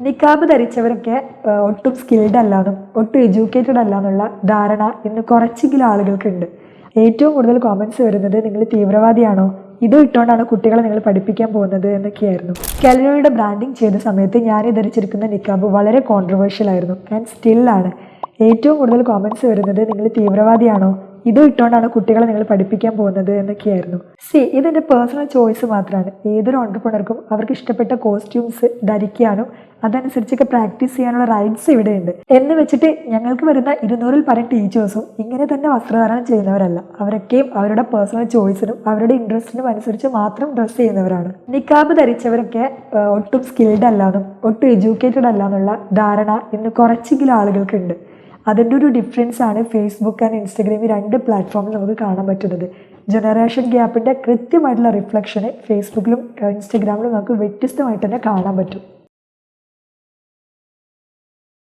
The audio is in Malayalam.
നിക്കാബ് ധരിച്ചവരൊക്കെ ഒട്ടും സ്കിൽഡ് അല്ലാന്നും ഒട്ടും എഡ്യൂക്കേറ്റഡ് അല്ല എന്നുള്ള ധാരണ ഇന്ന് കുറച്ചെങ്കിലും ആളുകൾക്കുണ്ട്. ഏറ്റവും കൂടുതൽ കോമൻസ് വരുന്നത് നിങ്ങൾ തീവ്രവാദിയാണോ? ഇത് ഇട്ടുകൊണ്ടാണ് കുട്ടികളെ നിങ്ങൾ പഠിപ്പിക്കാൻ പോകുന്നത് എന്നൊക്കെയായിരുന്നു. കലരോയുടെ ബ്രാൻഡിങ് ചെയ്ത സമയത്ത് ഞാൻ ധരിച്ചിരിക്കുന്ന നിക്കാബ് വളരെ കോൺട്രവേഴ്ഷ്യൽ ആയിരുന്നു ആൻഡ് ആണ്. ഏറ്റവും കൂടുതൽ കോമൻസ് വരുന്നത് നിങ്ങൾ തീവ്രവാദിയാണോ? ഇത് ഇട്ടുകൊണ്ടാണ് കുട്ടികളെ നിങ്ങൾ പഠിപ്പിക്കാൻ പോകുന്നത് എന്നൊക്കെയായിരുന്നു. സി ഇതെന്റെ പേഴ്സണൽ ചോയ്സ് മാത്രമാണ്. ഏതൊരു ഓണ്ടർപ്രണർക്കും അവർക്ക് ഇഷ്ടപ്പെട്ട കോസ്റ്റ്യൂംസ് ധരിക്കാനും അതനുസരിച്ചൊക്കെ പ്രാക്ടീസ് ചെയ്യാനുള്ള റൈറ്റ്സ് ഇവിടെയുണ്ട്. എന്ന് വെച്ചിട്ട് ഞങ്ങൾക്ക് വരുന്ന ഇരുന്നൂറിൽ പരം ടീച്ചേഴ്സും ഇങ്ങനെ തന്നെ വസ്ത്രധാരണം ചെയ്യുന്നവരല്ല. അവരൊക്കെയും അവരുടെ പേഴ്സണൽ ചോയ്സിനും അവരുടെ ഇൻട്രസ്റ്റിനും അനുസരിച്ച് മാത്രം ഡ്രസ്സ് ചെയ്യുന്നവരാണ്. നിക്കാബ് ധരിച്ചവരൊക്കെ ഒട്ടും സ്കിൽഡ് അല്ലാന്നും ഒട്ടും എഡ്യൂക്കേറ്റഡ് അല്ല എന്നുള്ള ധാരണ ഇന്ന് കുറച്ചെങ്കിലും ആളുകൾക്കുണ്ട്. അതിന്റെ ഒരു ഡിഫറൻസ് ആണ് ഫേസ്ബുക്ക് ആൻഡ് ഇൻസ്റ്റഗ്രാം ഈ രണ്ട് പ്ലാറ്റ്ഫോമിൽ നമുക്ക് കാണാൻ പറ്റുന്നത്. ജനറേഷൻ ഗ്യാപ്പിന്റെ കൃത്യമായിട്ടുള്ള റിഫ്ലക്ഷന് ഫേസ്ബുക്കിലും ഇൻസ്റ്റഗ്രാമിലും നമുക്ക് വ്യത്യസ്തമായിട്ട് തന്നെ കാണാൻ പറ്റും.